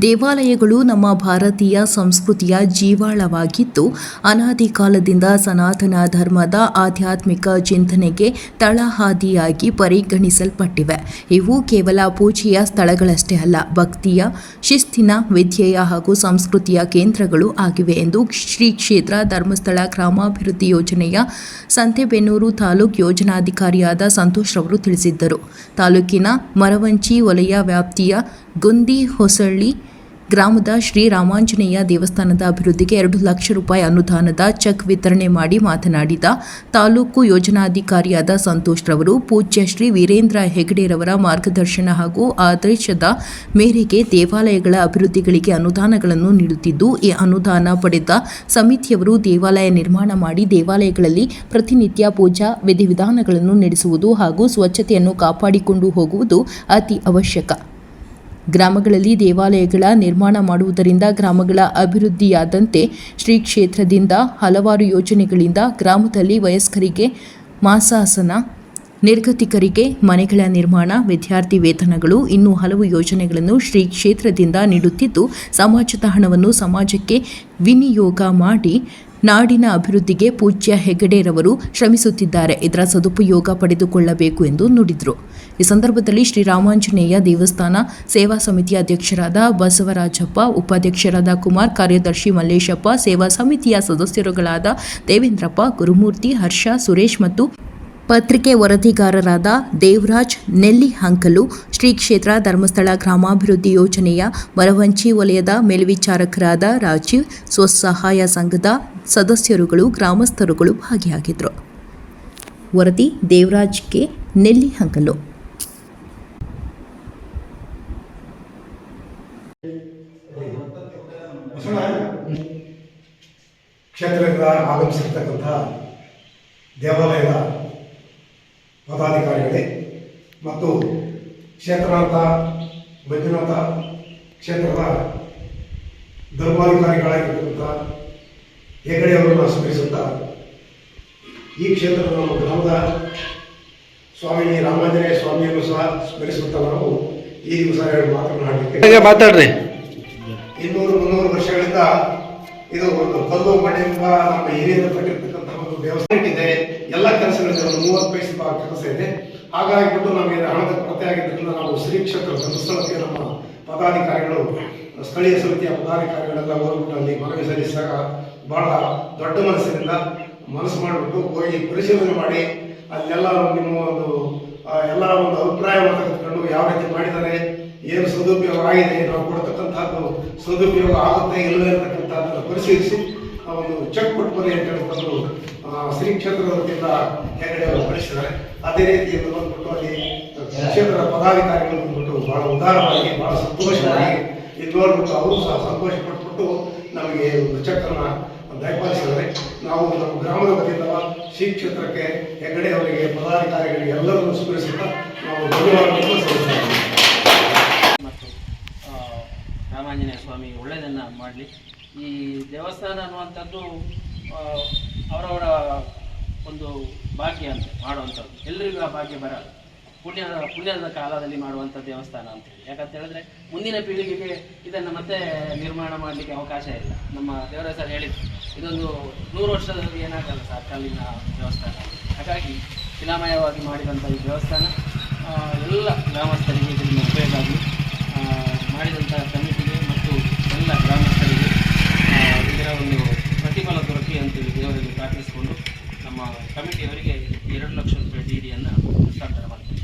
ದೇವಾಲಯಗಳು ನಮ್ಮ ಭಾರತೀಯ ಸಂಸ್ಕೃತಿಯ ಜೀವಾಳವಾಗಿದ್ದು, ಅನಾದಿ ಕಾಲದಿಂದ ಸನಾತನ ಧರ್ಮದ ಆಧ್ಯಾತ್ಮಿಕ ಚಿಂತನೆಗೆ ತಳಹಾದಿಯಾಗಿ ಪರಿಗಣಿಸಲ್ಪಟ್ಟಿವೆ. ಇವು ಕೇವಲ ಪೂಜೆಯ ಸ್ಥಳಗಳಷ್ಟೇ ಅಲ್ಲ, ಭಕ್ತಿಯ, ಶಿಸ್ತಿನ, ವಿದ್ಯೆಯ ಹಾಗೂ ಸಂಸ್ಕೃತಿಯ ಕೇಂದ್ರಗಳು ಆಗಿವೆ ಎಂದು ಶ್ರೀ ಕ್ಷೇತ್ರ ಧರ್ಮಸ್ಥಳ ಗ್ರಾಮಾಭಿವೃದ್ಧಿ ಯೋಜನೆಯ ಸಂತೆಬೆನ್ನೂರು ತಾಲೂಕು ಯೋಜನಾಧಿಕಾರಿಯಾದ ಸಂತೋಷ್ ರವರು ತಿಳಿಸಿದ್ದರು. ತಾಲೂಕಿನ ಮರವಂಚಿ ವಲಯ ವ್ಯಾಪ್ತಿಯ ಗುಂದಿ ಹೊಸಳ್ಳಿ ಗ್ರಾಮದ ಶ್ರೀ ರಾಮಾಂಜನೇಯ ದೇವಸ್ಥಾನದ ಅಭಿವೃದ್ಧಿಗೆ ಎರಡು ಲಕ್ಷ ರೂಪಾಯಿ ಅನುದಾನದ ಚೆಕ್ ವಿತರಣೆ ಮಾಡಿ ಮಾತನಾಡಿದ ತಾಲೂಕು ಯೋಜನಾಧಿಕಾರಿಯಾದ ಸಂತೋಷ್ ರವರು, ಪೂಜ್ಯ ಶ್ರೀ ವೀರೇಂದ್ರ ಹೆಗಡೆರವರ ಮಾರ್ಗದರ್ಶನ ಹಾಗೂ ಆದೇಶದ ಮೇರೆಗೆ ದೇವಾಲಯಗಳ ಅಭಿವೃದ್ಧಿಗಳಿಗೆ ಅನುದಾನಗಳನ್ನು ನೀಡುತ್ತಿದ್ದು, ಈ ಅನುದಾನ ಪಡೆದ ಸಮಿತಿಯವರು ದೇವಾಲಯ ನಿರ್ಮಾಣ ಮಾಡಿ ದೇವಾಲಯಗಳಲ್ಲಿ ಪ್ರತಿನಿತ್ಯ ಪೂಜಾ ವಿಧಿವಿಧಾನಗಳನ್ನು ನಡೆಸುವುದು ಹಾಗೂ ಸ್ವಚ್ಛತೆಯನ್ನು ಕಾಪಾಡಿಕೊಂಡು ಹೋಗುವುದು ಅತಿ ಅವಶ್ಯಕ. ಗ್ರಾಮಗಳಲ್ಲಿ ದೇವಾಲಯಗಳ ನಿರ್ಮಾಣ ಮಾಡುವುದರಿಂದ ಗ್ರಾಮಗಳ ಅಭಿವೃದ್ಧಿಯಾದಂತೆ ಶ್ರೀ ಕ್ಷೇತ್ರದಿಂದ ಹಲವಾರು ಯೋಜನೆಗಳಿಂದ ಗ್ರಾಮದಲ್ಲಿ ವಯಸ್ಕರಿಗೆ ಮಾಸಾಸನ ನಿರ್ಗತಿಕರಿಗೆ ಮನೆಗಳ ನಿರ್ಮಾಣ, ವಿದ್ಯಾರ್ಥಿ ವೇತನಗಳು ಇನ್ನೂ ಹಲವು ಯೋಜನೆಗಳನ್ನು ಶ್ರೀ ಕ್ಷೇತ್ರದಿಂದ ನೀಡುತ್ತಿದ್ದು, ಸಮಾಜದ ಹಣವನ್ನು ಸಮಾಜಕ್ಕೆ ವಿನಿಯೋಗ ಮಾಡಿ ನಾಡಿನ ಅಭಿವೃದ್ಧಿಗೆ ಪೂಜ್ಯ ಹೆಗಡೆರವರು ಶ್ರಮಿಸುತ್ತಿದ್ದಾರೆ. ಇದರ ಸದುಪಯೋಗ ಪಡೆದುಕೊಳ್ಳಬೇಕು ಎಂದು ನುಡಿದರು. ಈ ಸಂದರ್ಭದಲ್ಲಿ ಶ್ರೀರಾಮಾಂಜನೇಯ ದೇವಸ್ಥಾನ ಸೇವಾ ಸಮಿತಿಯ ಅಧ್ಯಕ್ಷರಾದ ಬಸವರಾಜಪ್ಪ, ಉಪಾಧ್ಯಕ್ಷರಾದ ಕುಮಾರ್, ಕಾರ್ಯದರ್ಶಿ ಮಲ್ಲೇಶಪ್ಪ, ಸೇವಾ ಸಮಿತಿಯ ಸದಸ್ಯರುಗಳಾದ ದೇವೇಂದ್ರಪ್ಪ, ಗುರುಮೂರ್ತಿ ಹರ್ಷ, ಸುರೇಶ್ ಮತ್ತು ಪತ್ರಿಕೆ ವರದಿಗಾರರಾದ ದೇವರಾಜ್ ನೆಲ್ಲಿಹಂಕಲು ಶ್ರೀ ಕ್ಷೇತ್ರ ಧರ್ಮಸ್ಥಳ ಗ್ರಾಮಾಭಿವೃದ್ಧಿ ಯೋಜನೆಯ ಮರವಂಚಿ ವಲಯದ ಮೇಲ್ವಿಚಾರಕರಾದ ರಾಜೀವ್, ಸ್ವಸಹಾಯ ಸಂಘದ ಸದಸ್ಯರುಗಳು, ಗ್ರಾಮಸ್ಥರುಗಳು ಭಾಗಿಯಾಗಿದ್ದರು. ವರದಿ ದೇವರಾಜ್ ಕೆ. ನೆಲ್ಲಿಹಂಕಲು ಹಂಕಲು. ಕ್ಷೇತ್ರದಿಂದ ಆಗಮಿಸಿರ್ತಕ್ಕಂಥ ದೇವಾಲಯದ ಪದಾಧಿಕಾರಿಗಳೇ. ಮತ್ತು ಕ್ಷೇತ್ರನಾಥ ಮಂಜುನಾಥ ಕ್ಷೇತ್ರದ ಧರ್ಮಾಧಿಕಾರಿಗಳಾಗಿರ್ತಕ್ಕಂಥ ಹೆಗಡೆ ಅವರನ್ನು ಸ್ಮರಿಸುತ್ತಾ ಈ ಕ್ಷೇತ್ರದ ನಮ್ಮ ಗ್ರಾಮದ ಸ್ವಾಮಿ ರಾಮಾಂಜನೇಯ ಸ್ವಾಮಿಯನ್ನು ಸಹ ಸ್ಮರಿಸುತ್ತಾ ನಾವು ಈ ದಿವಸ ಹಾಗೆ ಮಾತಾಡ್ರಿ. ಇನ್ನೂರು ಮುನ್ನೂರು ವರ್ಷಗಳಿಂದ ಇದು ಒಂದು ಕಲ್ಲು ಎಂಬ ನಮ್ಮ ಹಿರಿಯರು ಕಟ್ಟಿರ್ತಕ್ಕಂಥ ಒಂದು ದೇವಸ್ಥಾನ ಇದೆ ಎಲ್ಲ ಕೆಲಸಗಳಿದೆ ಒಂದು ಮೂವತ್ತು ಪೈಸೆ ಕೆಲಸ ಇದೆ. ಹಾಗಾಗಿಬಿಟ್ಟು ನಮಗೆ ಹಣದ ಕೊರತೆ ಆಗಿದ್ದರಿಂದ ನಾವು ಶ್ರೀ ಕ್ಷೇತ್ರ ಧರ್ಮಸ್ಥಳಕ್ಕೆ ನಮ್ಮ ಪದಾಧಿಕಾರಿಗಳು, ಸ್ಥಳೀಯ ಸಮಿತಿಯ ಪದಾಧಿಕಾರಿಗಳೆಲ್ಲ ಹೋಗ್ಬಿಟ್ಟು ಅಲ್ಲಿ ಮನವಿ ಸಲ್ಲಿಸಿದಾಗ ಬಹಳ ದೊಡ್ಡ ಮನಸ್ಸಿನಿಂದ ಮನಸ್ಸು ಮಾಡಿಬಿಟ್ಟು ಹೋಗಿ ಪರಿಶೀಲನೆ ಮಾಡಿ ಅಲ್ಲೆಲ್ಲ ನಿಮ್ಮ ಒಂದು ಎಲ್ಲ ಒಂದು ಅಭಿಪ್ರಾಯವನ್ನು ತೆಗೆದುಕೊಂಡು ಯಾವ ರೀತಿ ಮಾಡಿದ್ದಾರೆ, ಏನು ಸದುಪಯೋಗ ಆಗಿದೆ, ನಾವು ಕೊಡ್ತಕ್ಕಂಥದ್ದು ಸದುಪಯೋಗ ಆಗುತ್ತೆ ಇಲ್ಲವೇ ಅಂತಕ್ಕಂಥದ್ದನ್ನು ಪರಿಶೀಲಿಸಿ. ಆ ಒಂದು ಚೆಕ್ ಕೊಟ್ಟು ಬನ್ನಿ ಅಂತ ಹೇಳ್ಕೊಂಡು ಶ್ರೀ ಕ್ಷೇತ್ರ ವತಿಯಿಂದ ಹೆಗಡೆ ಅವರು ಕಳಿಸಿದ್ದಾರೆ ಅದೇ ರೀತಿ ಇದು ಬಂದ್ಬಿಟ್ಟು ಅಲ್ಲಿ ಕ್ಷೇತ್ರದ ಪದಾಧಿಕಾರಿಗಳು ಬಂದ್ಬಿಟ್ಟು ಬಹಳ ಉದಾರವಾಗಿ, ಬಹಳ ಸಂತೋಷವಾಗಿ ಇದು ನೋಡ್ಬಿಟ್ಟು ಅವರು ಸಹ ಸಂತೋಷ ಪಟ್ಬಿಟ್ಟು ನಮಗೆ ಒಂದು ಚಕ್ರನ ದಯಪಾಲಿಸಿದ್ದಾರೆ. ನಾವು ನಮ್ಮ ಗ್ರಾಮದ ವತಿಯಿಂದ ಶ್ರೀ ಕ್ಷೇತ್ರಕ್ಕೆ ಹೆಗಡೆ ಅವರಿಗೆ, ಪದಾಧಿಕಾರಿಗಳಿಗೆ ಎಲ್ಲರನ್ನು ಸ್ಮರಿಸುತ್ತಾ ನಾವು ಧನ್ಯವಾದಗಳನ್ನು ಸಲ್ಲಿಸುತ್ತೇವೆ. ಮತ್ತು ರಾಮಾಂಜನೇಯ ಸ್ವಾಮಿ ಒಳ್ಳೆಯದನ್ನು ಮಾಡಲಿ. ಈ ದೇವಸ್ಥಾನ ಅನ್ನುವಂಥದ್ದು ಅವರವರ ಒಂದು ಭಾಗ್ಯ ಅಂತ ಮಾಡುವಂಥದ್ದು. ಎಲ್ಲರಿಗೂ ಆ ಭಾಗ್ಯ ಬರಲ್ಲ. ಪುಣ್ಯದ ಪುಣ್ಯದ ಕಾಲದಲ್ಲಿ ಮಾಡುವಂಥ ದೇವಸ್ಥಾನ ಅಂತೇಳಿ ಯಾಕಂತ ಹೇಳಿದ್ರೆ, ಮುಂದಿನ ಪೀಳಿಗೆಗೆ ಇದನ್ನು ಮತ್ತೆ ನಿರ್ಮಾಣ ಮಾಡಲಿಕ್ಕೆ ಅವಕಾಶ ಇಲ್ಲ. ನಮ್ಮ ದೇವರ ಸರ್ ಹೇಳಿದ್ರು, ಇದೊಂದು ನೂರು ವರ್ಷದಲ್ಲಿ ಏನಾಗಲ್ಲ ಸರ್ ಕಲ್ಲಿನ ದೇವಸ್ಥಾನ. ಹಾಗಾಗಿ ಶಿಲಾಮಯವಾಗಿ ಮಾಡಿದಂಥ ಈ ದೇವಸ್ಥಾನ ಎಲ್ಲ ಗ್ರಾಮಸ್ಥರಿಗೆ ಇದರಿಂದ ಉಪಯೋಗ ಮಾಡಿದಂಥ ಅವರಿಗೆ ಎರಡು ಲಕ್ಷ ರೂಪಾಯಿ ಡಿ ಡಿಯನ್ನು ಹಸ್ತಾಂತರ ಮಾಡ್ತೀವಿ